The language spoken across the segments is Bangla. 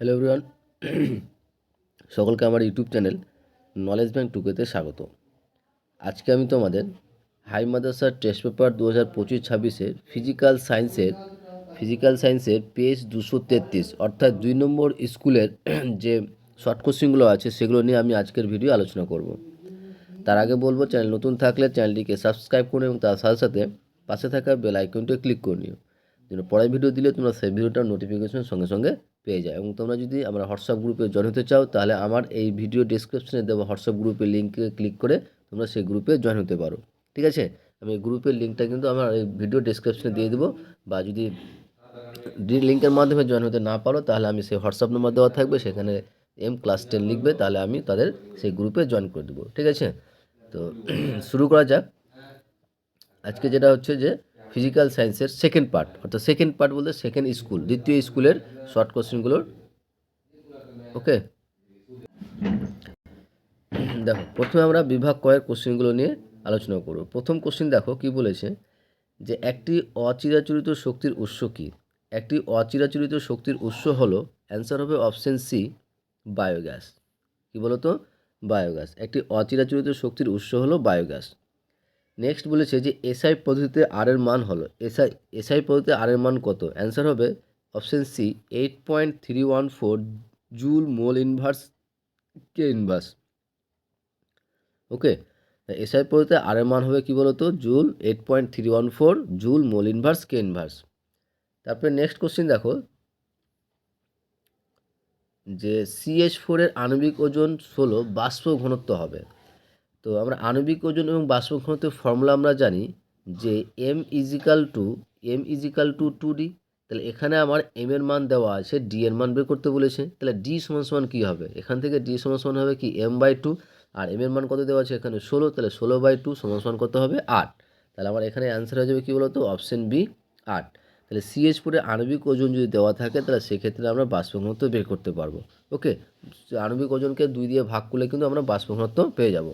হ্যালো এভরিওয়ান সকলকে আমার ইউটিউব চ্যানেল নলেজ ব্যাংক টুকেতে স্বাগত। আজকে আমি তোমাদের হাই মাদ্রাসার টেস্ট পেপার দু হাজার পঁচিশ ছাব্বিশের ফিজিক্যাল সায়েন্সের ফিজিক্যাল সায়েন্সের পেজ দুশো তেত্রিশ, অর্থাৎ দুই নম্বর স্কুলের যে শর্ট কোশ্চিনগুলো আছে, সেগুলো নিয়ে আমি আজকের ভিডিও আলোচনা করব। তার আগে বলব, চ্যানেল নতুন থাকলে চ্যানেলটিকে সাবস্ক্রাইব করুন এবং তার সাথে সাথে পাশে থাকা বেল আইকনটি ক্লিক করে নিও। যেন পরের ভিডিও দিলে তোমরা সেই ভিডিওটার নোটিফিকেশন সঙ্গে সঙ্গে পেয়ে যায় এবং তোমরা যদি আমার হোয়াটসঅ্যাপ গ্রুপে জয়েন হতে চাও, তাহলে আমার এই ভিডিও ডিসক্রিপশনে দেওয়া হোয়াটসঅ্যাপ গ্রুপের লিঙ্কে ক্লিক করে তোমরা সেই গ্রুপে জয়েন হতে পারো। ঠিক আছে? আমি গ্রুপের লিঙ্কটা কিন্তু আমার এই ভিডিও ডিসক্রিপশনে দিয়ে দেবো। বা যদি লিঙ্কের মাধ্যমে জয়েন হতে না পারো, তাহলে আমি সেই হোয়াটসঅ্যাপ নাম্বার দেওয়া থাকবে। সেখানে এম ক্লাস টেন লিখবে, তাহলে আমি তাদের সেই গ্রুপে জয়েন করে দেবো। ঠিক আছে? তো শুরু করা যাক। আজকে যেটা হচ্ছে যে ফিজিক্যাল সায়েন্সের সেকেন্ড পার্ট অর্থাৎ সেকেন্ড পার্ট বলতে সেকেন্ড স্কুল দ্বিতীয় স্কুলের শর্ট কোশ্চেনগুলোর ওকে দেখো, প্রথমে আমরা বিভাগ কয়ের কোশ্চেনগুলো নিয়ে আলোচনা করব। প্রথম কোশ্চেন দেখো কি বলেছে যে একটি অচিরাচরিত শক্তির উৎস কী? একটি অচিরাচরিত শক্তির উৎস হলো অ্যান্সার হবে অপশন সি বায়োগ্যাস কী বলো তো বায়োগ্যাস একটি অচিরাচরিত শক্তির উৎস হলো বায়োগ্যাস নেক্সট বলেছে যে এসআই পদ্ধতিতে আর এর মান হলো। এসআই এসআই পদ্ধতিতে আর এর মান কত? অ্যান্সার হবে option C eight point three one four joule mole inverse K inverse okay SI পদ্ধতিতে আর এর মান হবে কি বলতো? Joule eight point three one four joule mole inverse K inverse তারপরে নেক্সট কোশ্চেন দেখো। যে সিএইচ ফোরের আণবিক ওজন ষোলো, বাষ্প ঘনত্ব হবে। তো আমরা আণবিক ওজন এবং বাষ্প ঘনত্বের ফর্মুলা আমরা জানি যে M equal to M equal to two D তাহলে এখানে আমার এম এর মান দেওয়া আছে ডি এর মান বের করতে বলেছে, তাহলে ডি সমান সমান কী হবে? এখান থেকে ডি সমান সমান হবে কি? এম বাই টু আর এম এর মান কত দেওয়া আছে এখানে ষোলো, তাহলে ষোলো বাই টু সমান সমান কত হবে? আট। তাহলে আমার এখানে অ্যান্সার হয়ে যাবে কী বলতো? অপশন বি আট। তাহলে সিএইচ ফোরে আণবিক ওজন যদি দেওয়া থাকে, তাহলে সেক্ষেত্রে আমরা বাষ্প ঘনত্ব বের করতে পারব। ওকে আণবিক ওজনকে দুই দিয়ে ভাগ করলে কিন্তু আমরা বাষ্প ঘনত্ব পেয়ে যাব।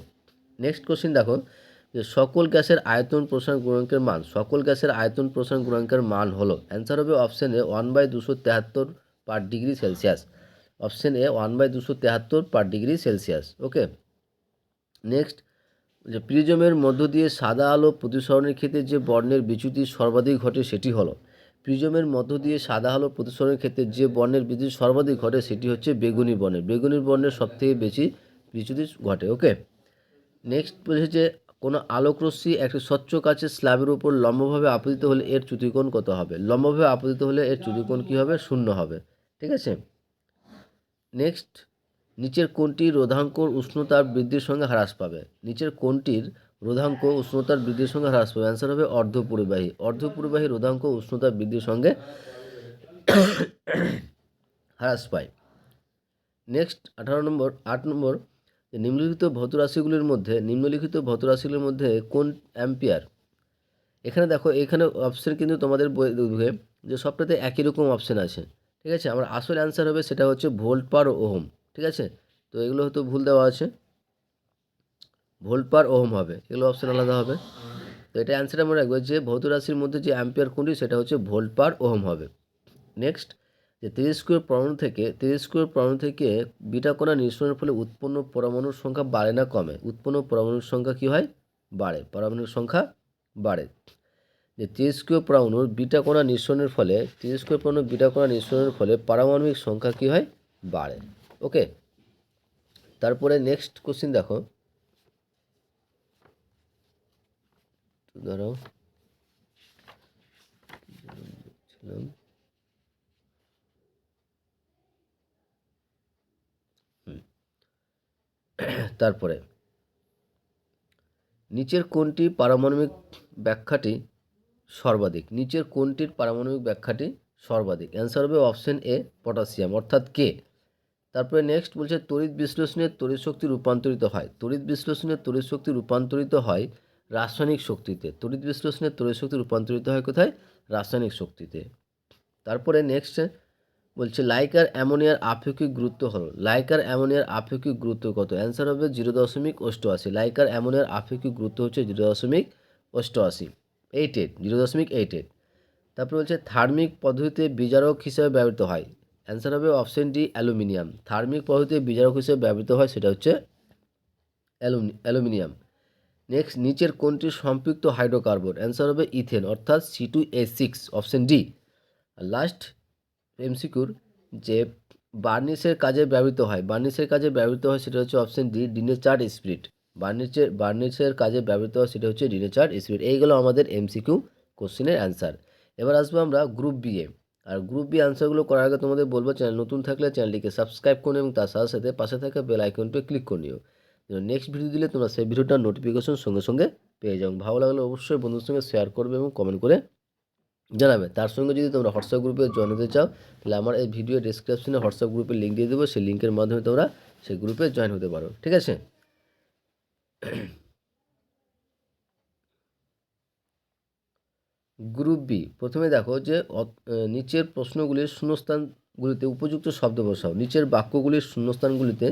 নেক্সট কোশ্চেন দেখো যে সকল গ্যাসের আয়তন প্রসারণ গুণাঙ্কের মান, সকল গ্যাসের আয়তন প্রসারণ গুণাঙ্কের মান হলো অ্যান্সার হবে অপশন এ ওয়ান বাই দুশো তেহাত্তর per degree Celsius option A one by দুশো তেহাত্তর per degree Celsius okay next যে প্রিজমের মধ্য দিয়ে সাদা আলো প্রতিসরণের ক্ষেত্রে যে বর্ণের বিচ্যুতি সর্বাধিক ঘটে সেটি হলো প্রিজমের মধ্য দিয়ে সাদা আলো প্রতিসরণের ক্ষেত্রে যে বর্ণের বিচ্যুতি সর্বাধিক ঘটে সেটি হচ্ছে বেগুনি বর্ণের বেগুনি বর্ণের সবথেকে বেশি বিচ্যুতি ঘটে ওকে নেক্সট বলেছে যে, কোনো আলোকরশ্মি একটি স্বচ্ছ কাচের স্ল্যাবের উপর লম্বভাবে আপতিত হলে এর চ্যুতিকোণ কত হবে? লম্বভাবে আপতিত হলে এর চ্যুতিকোণ কী হবে? শূন্য হবে। ঠিক আছে? নেক্সট নিচের কোনটি রোধাঙ্কর উষ্ণতার বৃদ্ধির সঙ্গে হ্রাস পাবে। নিচের কোনটির রোধাঙ্ক উষ্ণতার বৃদ্ধির সঙ্গে হ্রাস পাবে। অ্যান্সার হবে অর্ধপরিবাহী। অর্ধপরিবাহী রোধাঙ্ক উষ্ণতার বৃদ্ধির সঙ্গে হ্রাস পায়। নেক্সট আঠারো নম্বর, আট নম্বর নিম্নলিখিত ভৌতরাশিগুলির মধ্যে, নিম্নলিখিত ভৌতরাশিগুলির মধ্যে কোন অ্যাম্পিয়ার এখানে দেখো, এখানে অপশান কিন্তু তোমাদের বইয়ে যে সবটাতে একই রকম অপশান আছে, ঠিক আছে? আমার আসল অ্যান্সার হবে সেটা হচ্ছে ভোল্ট পার ওহম ঠিক আছে? তো এগুলো হয়তো ভুল দেওয়া আছে। ভোল্ট পার ওহম হবে, এগুলো অপশান আলাদা হবে। তো এটা অ্যান্সার আমরা রাখব যে ভৌত রাশির মধ্যে যে অ্যাম্পিয়ার কোনটি, সেটা হচ্ছে ভোল্ট পার ওহম হবে। নেক্সট যে তেজস্ক্রিয় পরমাণু থেকে তেজস্ক্রিয় পরমাণু থেকে বিটা কণা নিঃসরণের ফলে উৎপন্ন পরমাণুর সংখ্যা বাড়ে না কমে। উৎপন্ন পরমাণুর সংখ্যা কী হয়? বাড়ে। পরমাণুর সংখ্যা বাড়ে। যে তেজস্ক্রিয় পরমাণুর বিটা কণা নিঃসরণের ফলে তেজস্ক্রিয় পরমাণুর বিটা কণা নিঃসরণের ফলে পারমাণবিক সংখ্যা কী হয়? বাড়ে। ওকে? তারপরে নেক্সট কোশ্চিন দেখো। ধরো। তারপরে, নিচের কোনটি পারমাণবিক ব্যাখ্যাটি সর্বাধিক, নিচের কোনটির পারমাণবিক ব্যাখ্যাটি সর্বাধিক। অ্যান্সার হবে অপশন এ পটাশিয়াম অর্থাৎ কে তারপরে নেক্সট বলছে, তড়িৎ বিশ্লেষণের তড়িৎ শক্তি রূপান্তরিত হয়। তড়িৎ বিশ্লেষণের তড়িৎ শক্তি রূপান্তরিত হয় রাসায়নিক শক্তিতে। তড়িৎ বিশ্লেষণের তড়িৎ শক্তি রূপান্তরিত হয় কোথায়? রাসায়নিক শক্তিতে। তারপরে নেক্সট বলছে, লাইকার অ্যামোনিয়ার আপেক্ষিক গুরুত্ব হলো। লাইকার অ্যামোনিয়ার আপেক্ষিক গুরুত্ব কত? অ্যান্সার হবে জিরো দশমিক অষ্টআশি। লাইকার অ্যামোনিয়ার আপেক্ষিক গুরুত্ব হচ্ছে জিরো দশমিক অষ্টআশি। এইট এইট জিরো দশমিক এইট এইট তারপরে বলছে, থার্মিক পদ্ধতিতে বিজারক হিসেবে ব্যবহৃত হয়। অ্যান্সার হবে অপশন ডি, অ্যালুমিনিয়াম। থার্মিক পদ্ধতিতে বিজারক হিসেবে ব্যবহৃত হয় সেটা হচ্ছে অ্যালুমি, অ্যালুমিনিয়াম। নেক্সট নিচের কোনটি সম্পৃক্ত হাইড্রোকার্বন? অ্যান্সার হবে ইথেন, অর্থাৎ C two H six, option D. Last এমসিকিউর যে বার্নিশের কাজে ব্যবহৃত হয়। বার্নিশের কাজে ব্যবহৃত হয় সেটা হচ্ছে অপশন ডি ডিনেচার্ড স্পিরিট বার্নিশের বার্নিশের কাজে ব্যবহৃত হয় সেটা হচ্ছে ডিনেচার্ড স্পিরিট এইগুলো আমাদের এমসিকিউ কোশ্চেনের অ্যান্সার এবার আসব আমরা গ্রুপ বি এ। আর গ্রুপ বি আনসারগুলো করার আগে তোমাদের বলব, চ্যানেল নতুন থাকলে চ্যানেলটিকে সাবস্ক্রাইব করুন এবং তার সাথে সাথে পাশে থাকা বেল আইকনটি ক্লিক করে নিও। নেক্সট ভিডিও দিলে তোমরা সেই ভিডিওটার নোটিফিকেশন সঙ্গে সঙ্গে পেয়ে যাও। ভালো লাগলে অবশ্যই বন্ধুর সঙ্গে শেয়ার করবে এবং কমেন্ট করে জানাবে। তার সঙ্গে যদি তোমরা হোয়াটসঅ্যাপ গ্রুপে জয়েন হতে চাও, তাহলে আমার এই ভিডিও ডিসক্রিপশনে হোয়াটসঅ্যাপ গ্রুপের লিঙ্ক দিয়ে দেবো। সেই লিঙ্কের মাধ্যমে তোমরা সেই গ্রুপে জয়েন হতে পারো। ঠিক আছে? গ্রুপ বি প্রথমে দেখো যে নিচের প্রশ্নগুলির শূন্যস্থানগুলিতে উপযুক্ত শব্দ বসাও। নিচের বাক্যগুলির শূন্যস্থানগুলিতে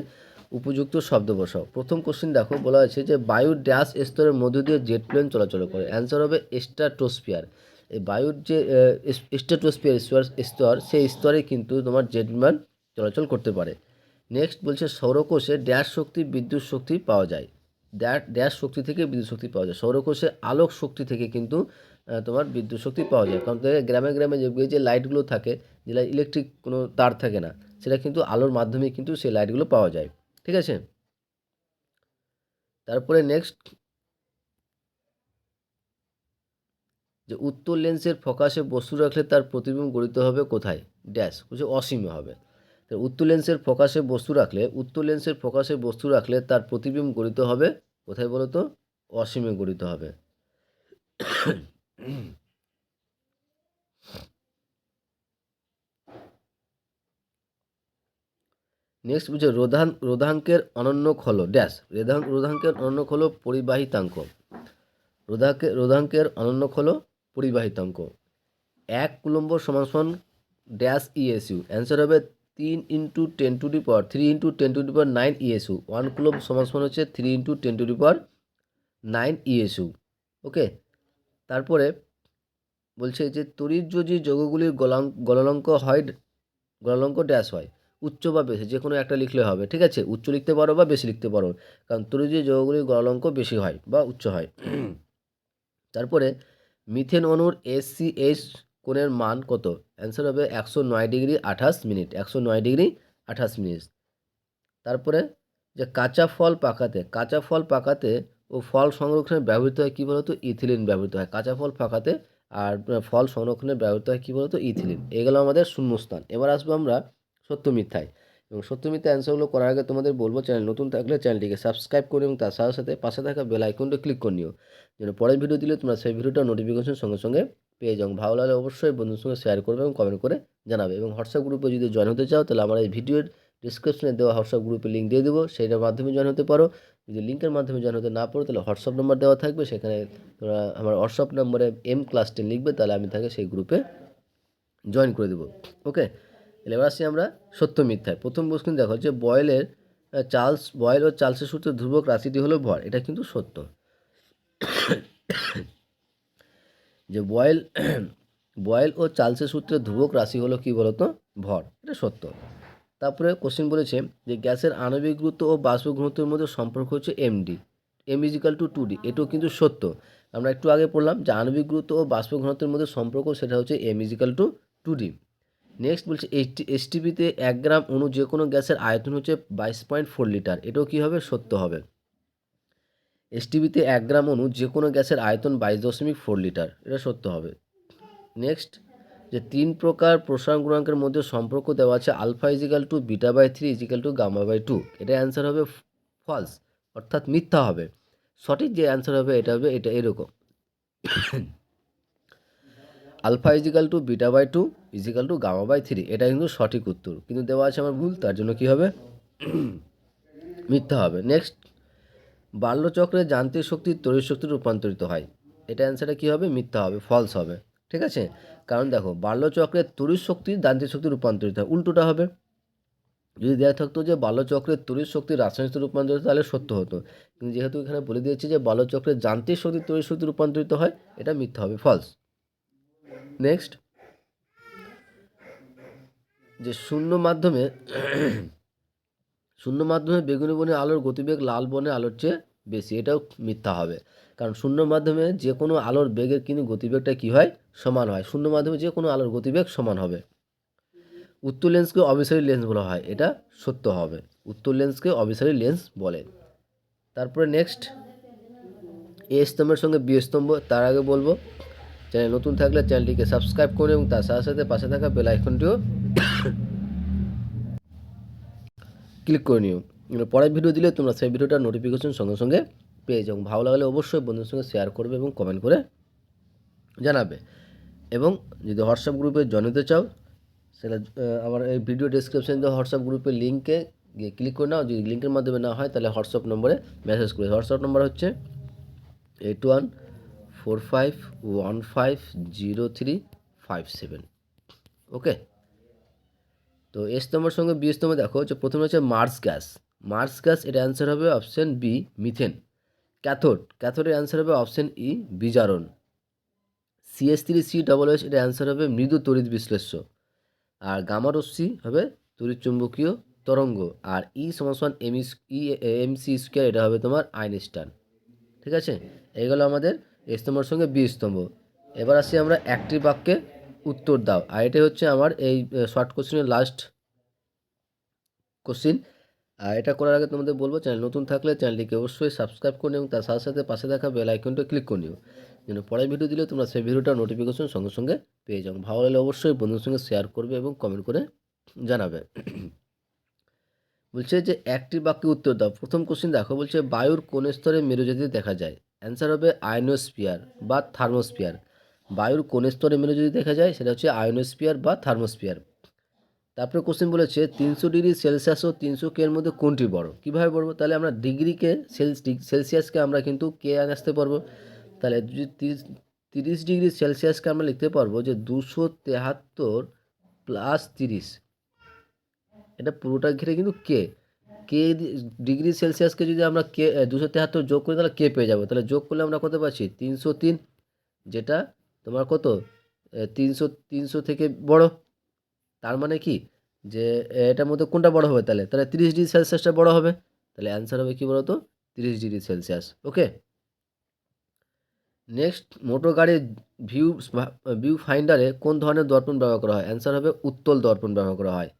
উপযুক্ত শব্দ বসাও। প্রথম কোশ্চেন দেখো, বলা আছে যে বায়ু ড্যাশ স্তরের মধ্য দিয়ে জেট প্লেন চলাচল করে। অ্যান্সার হবে স্ট্রাটোস্ফিয়ার। এই বায়ুর যে স্ট্রাটোস্ফিয়ার স্তর স্তর, সেই স্তরে কিন্তু তোমার জেট বিমান চলাচল করতে পারে। নেক্সট বলছে সৌরকোষে ড্যাশ শক্তি, বিদ্যুৎ শক্তি পাওয়া যায়। ড্যাশ ড্যাশ শক্তি থেকে বিদ্যুৎ শক্তি পাওয়া যায়। সৌরকোষে আলোক শক্তি থেকে কিন্তু তোমার বিদ্যুৎ শক্তি পাওয়া যায়। কারণ গ্রামে গ্রামে যে যে লাইটগুলো থাকে যেটা ইলেকট্রিক কোনো তার থাকে না, সেটা কিন্তু আলোর মাধ্যমে কিন্তু সেই লাইটগুলো পাওয়া যায়। ঠিক আছে? তারপরে নেক্সট যে উত্তর লেন্সের ফোকাসে বস্তু রাখলে তার প্রতিবিম্ব গঠিত হবে কোথায়? ড্যাশ বলছে অসীমে হবে। তো উত্তর লেন্সের ফোকাসে বস্তু রাখলে, উত্তর লেন্সের ফোকাসে বস্তু রাখলে তার প্রতিবিম্ব গঠিত হবে কোথায় বলো তো অসীমে গঠিত হবে। নেক্সট বুঝছে রোধান, রোধাঙ্কের অনন্য হল ড্যাশ, রোধাঙ্ক, রোধাঙ্কের অনন্য হল পরিবাহিতাঙ্ক। রোধাকে, রোধাঙ্কের অনন্য হল পরিবাহিতাঙ্ক এক কুলম্ব সমান সমান ড্যাশ ইএসইউ অ্যান্সার হবে তিন into ten to the power three into ten to the power nine ESU one coulomb সমান সমান হচ্ছে three into ten to the power nine ESU okay তারপরে বলছে যে তড়িৎ যদি যৌগগুলির গলাঙ্ক গলনাঙ্ক হয় গলনাঙ্ক ড্যাশ হয়। উচ্চ বা বেশি যে কোনো একটা লিখলে হবে ঠিক আছে? উচ্চ লিখতে পারো বা বেশি লিখতে পারো। কারণ তরি যে যৌগগুলির গলনাঙ্ক বেশি হয় বা উচ্চ হয়। তারপরে মিথেন অণুর এসসিএস কোণের মান কত? অ্যান্সার হবে একশো নয় ডিগ্রি আঠাশ মিনিট, একশো নয় ডিগ্রি আঠাশ মিনিট। তারপরে যে কাঁচা ফল পাকাতে, কাঁচা ফল পাকাতে ও ফল সংরক্ষণে ব্যবহৃত হয় কী বলতো? ইথিলিন ব্যবহৃত হয়। কাঁচা ফল পাকাতে আর ফল সংরক্ষণে ব্যবহৃত হয় কী বলতো? ইথিলিন। এগুলো আমাদের শূন্যস্থান। এবার আসব আমরা সত্য মিথ্যায়। এবং সত্য অ্যান্সারগুলো করার আগে তোমাদের বলব চ্যানেল নতুন থাকলে চ্যানেলটিকে সাবস্ক্রাইব করে এবং তার সাথে সাথে পাশে থাকা বেল আইকনটা ক্লিক করে নিও। যেন পরের ভিডিও দিলে তোমরা সেই ভিডিওটা নোটিফিকেশন সঙ্গে সঙ্গে পেয়ে যাও। ভালো লাগলে অবশ্যই বন্ধুর সঙ্গে শেয়ার করবে এবং কমেন্ট করে জানাবে। এবং হোয়াটসঅ্যাপ গ্রুপে যদি জয়েন হতে চাও, তাহলে আমার এই ভিডিওর ডিসক্রিপশনে দেওয়া হোয়াটসঅ্যাপ গ্রুপে লিঙ্ক দিয়ে দেবো। সেইটার মাধ্যমে জয়েন হতে পারো। যদি লিঙ্কের মাধ্যমে জয়েন হতে না পারো, তাহলে হোয়াটসঅ্যাপ নাম্বার দেওয়া থাকবে। সেখানে তোমরা আমার হোয়াটসঅ্যাপ নম্বরে এম ক্লাস টেন লিখবে, তাহলে আমি তাকে সেই গ্রুপে জয়েন করে দেবো। ওকে এবার আসছি আমরা সত্য মিথ্যায়। প্রথম প্রশ্ন দেখো যে বয়েলের চার্লস, বয়েল ও চার্লসের সূত্রে ধ্রুবক রাশিটি হলো ভর, এটা কিন্তু সত্য। যে বয়েল বয়েল ও চার্লসের সূত্রে ধ্রুবক রাশি হলো কি বলতো? ভর, এটা সত্য। তারপরে কোশ্চেন বলেছে যে গ্যাসের আণবিক গুরুত্ব ও বাষ্প ঘনত্বের মধ্যে সম্পর্ক হচ্ছে MD M equal to two D এটাও কিন্তু সত্য। আমরা একটু আগে পড়লাম যে আণবিক গুরুত্ব ও বাষ্প ঘনত্বের মধ্যে সম্পর্ক সেটা হচ্ছে M equal to two D next বলছে এইচটি এসটিপিতে এক গ্রাম অণু যে কোনো গ্যাসের আয়তন হচ্ছে বাইশ পয়েন্ট ফোর লিটার। এটাও কী হবে? সত্য হবে। এসটিপিতে এক গ্রাম অণু যে কোনো গ্যাসের আয়তন বাইশ দশমিক ফোর লিটার। এটা সত্য হবে। নেক্সট যে তিন প্রকার প্রসারণ গুণাঙ্কের মধ্যে সম্পর্ক দেওয়া আছে, alpha equal to beta by three equal to gamma by two. এটা অ্যান্সার হবে ফলস অর্থাৎ মিথ্যা হবে। সঠিক যে অ্যান্সার হবে, এটা হবে এটা এরকম। Alpha equal to beta by two equal to gamma by three এটা কিন্তু সঠিক উত্তর। কিন্তু দেওয়া আছে আমার ভুল, তার জন্য কি হবে? মিথ্যা হবে। নেক্সট বাল্যচক্রে যান্ত্রিক শক্তি তড়িৎ শক্তি রূপান্তরিত হয়। এটা অ্যান্সারটা কী হবে? মিথ্যা হবে ফলস হবে। ঠিক আছে? কারণ দেখো, বাল্যচক্রে তড়িৎ শক্তি, যান্ত্রিক শক্তি রূপান্তরিত হয়। উল্টোটা হবে। যদি দেওয়া থাকতো যে বাল্যচক্রের তড়িৎ শক্তি রাসায়নিক রূপান্তরিত তাহলে সত্য হতো। কিন্তু যেহেতু এখানে বলে দিয়েছে যে বাল্যচক্রের যান্ত্রিক শক্তি তড়িৎ শক্তি রূপান্তরিত হয়, এটা মিথ্যা হবে ফলস নেক্সট যে শূন্য মাধ্যমে শূন্য মাধ্যমে বেগুনি বনে আলোর গতিবেগ লাল বনে আলোর চেয়ে বেশি, এটাও মিথ্যা হবে। কারণ শূন্য মাধ্যমে যে কোনো আলোর বেগের কিন্তু গতিবেগটা কী হয়? সমান হয়। শূন্য মাধ্যমে যে কোনো আলোর গতিবেগ সমান হবে। উত্তর লেন্সকে অবিসারী লেন্স বলা হয়। এটা সত্য হবে। উত্তর লেন্সকে অবিসারী লেন্স বলে। তারপরে নেক্সট এ স্তম্ভের সঙ্গে বি স্তম্ভ, তার আগে বলব চ্যানেল নতুন থাকলে চ্যানেলটিকে সাবস্ক্রাইব করুন এবং তার সাথে সাথে পাশে থাকা বেল আইকনটিও ক্লিক করে নিও। পরের ভিডিও দিলে তোমরা সেই ভিডিওটার নোটিফিকেশন সঙ্গে সঙ্গে পেয়ে যাও। ভালো লাগলে অবশ্যই বন্ধুদের সঙ্গে শেয়ার করবে এবং কমেন্ট করে জানাবে। এবং যদি হোয়াটসঅ্যাপ গ্রুপে জয়েন হতে চাও, সেটা আমার এই ভিডিও ডেসক্রিপশন দেওয়া হোয়াটসঅ্যাপ গ্রুপের লিঙ্কে গিয়ে ক্লিক করে নাও। যদি লিঙ্কের মাধ্যমে না হয়, তাহলে হোয়াটসঅ্যাপ নম্বরে মেসেজ করে। হোয়াটসঅ্যাপ নম্বর হচ্ছে eight one four five one five zero three five seven okay তো এস নম্বর সঙ্গে বি স্তম্ভ দেখো যে প্রথমে হচ্ছে মার্স গ্যাস মার্স গ্যাস এর অ্যান্সার হবে অপশন বি মিথেন ক্যাথোড ক্যাথোডের অ্যান্সার হবে অপশন ই বিজারণ CS three C double S এর অ্যান্সার হবে মৃদু তড়িৎ বিশ্লেষ্য। আর গামা রশ্মি হবে তড়িৎ চুম্বকীয় তরঙ্গ। আর ই সমান M E M C square এটা হবে তোমার আইনস্টাইন ঠিক আছে? এইগুলো আমাদের স্তম্ভের সঙ্গে বি স্তম্ভ এবার আসি আমরা একটি বাক্যে উত্তর দাও। আর এটাই হচ্ছে আমার এই শর্ট কোশ্চেনের লাস্ট কোশ্চিন আর এটা করার আগে তোমাদের বলব চ্যানেল নতুন থাকলে চ্যানেলটিকে অবশ্যই সাবস্ক্রাইব করে নিও তার সাথে সাথে পাশে থাকা বেল আইকনটা ক্লিক করে নিও। যেন পরের ভিডিও দিলে তোমরা সেই ভিডিওটার নোটিফিকেশন সঙ্গে সঙ্গে পেয়ে যাও। ভালো লাগলে অবশ্যই বন্ধুর সঙ্গে শেয়ার করবে এবং কমেন্ট করে জানাবে। বলছে যে একটি বাক্যে উত্তর দাও। প্রথম কোশ্চেন দেখো, বলছে বায়ুর কোন স্তরে মেরুজ্যোতি দেখা যায়? অ্যান্সার হবে আয়নোস্পিয়ার বা থার্মোস্পিয়ার বায়ুর কোন স্তরে যদি দেখা যায়, সেটা হচ্ছে আয়নোস্পিয়ার বা থার্মোস্পিয়ার তারপরে কোশ্চেন বলেছে, তিনশো ডিগ্রি সেলসিয়াস ও তিনশো কে এর মধ্যে কোনটি বড়? কীভাবে বলব তাহলে আমরা ডিগ্রিকে সেলস সেলসিয়াসকে আমরা কিন্তু কে আসতে পারব। তাহলে যদি তিরিশ তিরিশ ডিগ্রি সেলসিয়াসকে আমরা লিখতে পারব যে দুশো তেহাত্তর প্লাস তিরিশ। এটা পুরোটা ঘিরে কিন্তু কে? কে ডিগ্রি সেলসিয়াসকে যদি আমরা কে দুশো তেহাত্তর যোগ করি, তাহলে কে পেয়ে যাব? তাহলে যোগ করলে আমরা কত পাচ্ছি? তিনশো তিন, যেটা তোমার কত? তিনশো তিনশো থেকে বড়। তার মানে কি? যে এটার মধ্যে কোনটা বড় হবে তাহলে? তাহলে তিরিশ ডিগ্রি সেলসিয়াসটা বড় হবে। তাহলে অ্যান্সার হবে কি বলতো? তিরিশ degree Celsius. Okay? Next motor গাড়ির ভিউ ভিউ ফাইন্ডারে কোন ধরনের দর্পণ ব্যবহার করা হয়? অ্যান্সার হবে উত্তল দর্পণ ব্যবহার করা হয়।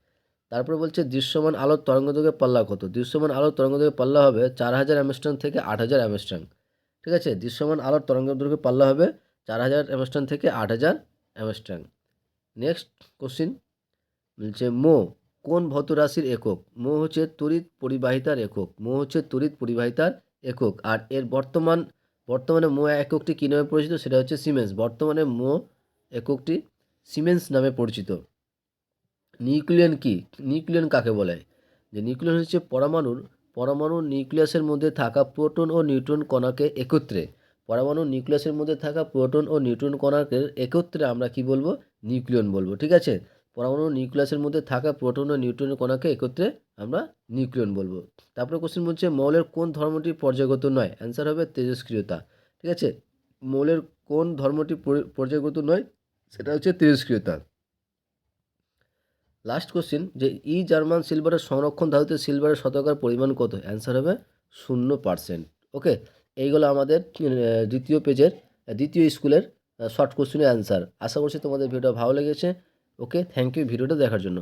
তারপরে বলছে, দৃশ্যমান আলোর তরঙ্গদৈর্ঘ্যের পাল্লা কত? দৃশ্যমান আলোর তরঙ্গদৈর্ঘ্যের পাল্লা হবে চার হাজার অ্যামস্ট্রাং থেকে আট হাজার অ্যামস্ট্রাং ঠিক আছে? দৃশ্যমান আলোর তরঙ্গদৈর্ঘ্যের পাল্লা হবে চার হাজার অ্যামস্ট্রাং থেকে আট হাজার অ্যামস্ট্রাং নেক্সট কোশ্চিন বলছে, মো, কোন ভৌত রাশির একক? মো হচ্ছে তড়িৎ পরিবাহিতার একক। মো হচ্ছে তড়িৎ পরিবাহিতার একক। আর এর বর্তমান, বর্তমানে মো এককটি কী নামে পরিচিত? সেটা হচ্ছে সিমেন্স বর্তমানে মো এককটি সিমেন্স নামে পরিচিত। নিউক্লিয়ন কি? নিউক্লিয়ন কাকে বলে? যে নিউক্লিয়ন হচ্ছে পরমাণুর, পরমাণু নিউক্লিয়াসের মধ্যে থাকা প্রোটন ও নিউট্রন কণাকে একত্রে। পরমাণু নিউক্লিয়াসের মধ্যে থাকা প্রোটন ও নিউট্রন কণাকে একত্রে আমরা কি বলব? নিউক্লিয়ন বলব, ঠিক আছে? পরমাণু নিউক্লিয়াসের মধ্যে থাকা প্রোটন ও নিউট্রন কণাকে একত্রে আমরা নিউক্লিয়ন বলব। তারপরে কোশ্চেন বলছে, মৌলের কোন ধর্মটি পর্যায়গত নয়? অ্যান্সার হবে তেজস্ক্রিয়তা, ঠিক আছে? মৌলের কোন ধর্মটি পরি- পর্যায়গত নয়? সেটা হচ্ছে তেজস্ক্রিয়তা। লাস্ট কোশ্চেন যে ই জার্মান সিলভারের সংরক্ষণ ধাতুতে সিলভারের শতকার পরিমাণ কত? অ্যান্সার হবে শূন্য পার্সেন্ট ওকে এইগুলো আমাদের দ্বিতীয় পেজের, দ্বিতীয় স্কুলের শর্ট কোশ্চেনের অ্যান্সার আশা করছি তোমাদের ভিডিও ভালো লেগেছে। ওকে থ্যাংক ইউ ভিডিওটা দেখার জন্য।